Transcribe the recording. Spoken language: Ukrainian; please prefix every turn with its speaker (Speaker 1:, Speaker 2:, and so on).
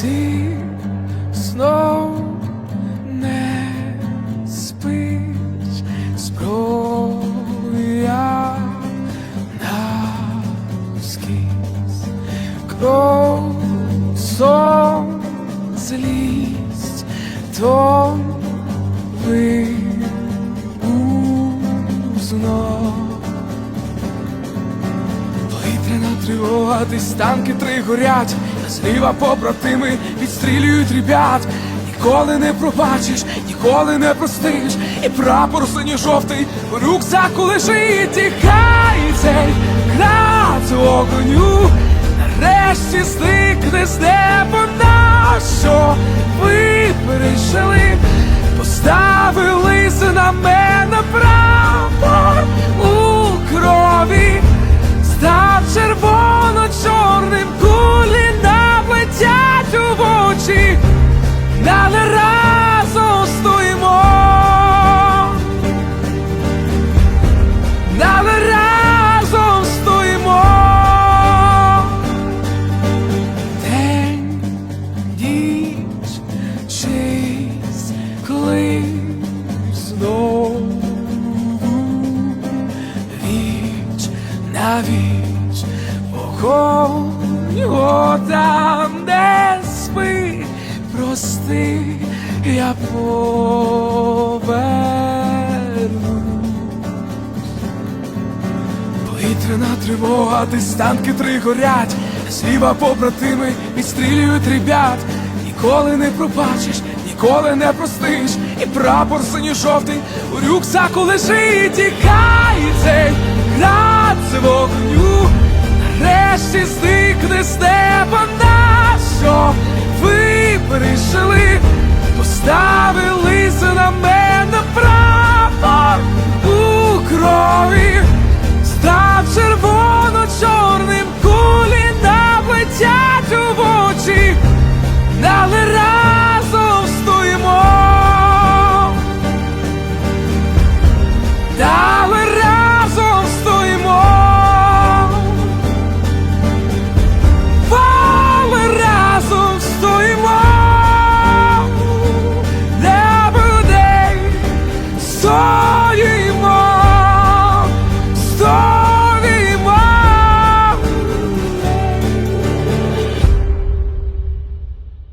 Speaker 1: Ти знов не спить зброя навскіз, кров, сон, злість, то вибух знов. Десь танки три горять, зліва побратими відстрілюють ребят. Ніколи не пробачиш, ніколи не простиш, і прапор синьо-жовтий у рюкзаку лежить, тікай цей град з огоню. Нарешті зникне з неба знову віч на віч, вогонь, о, там, де спи, прости, я поверну. Повітряна тривога, десь танки три горять, зліва побратими відстрілюють ребят. Ніколи не пробачиш, ніколи не простиш, і прапор синьо-жовтий у рюкзаку лежить, тікай цей soul.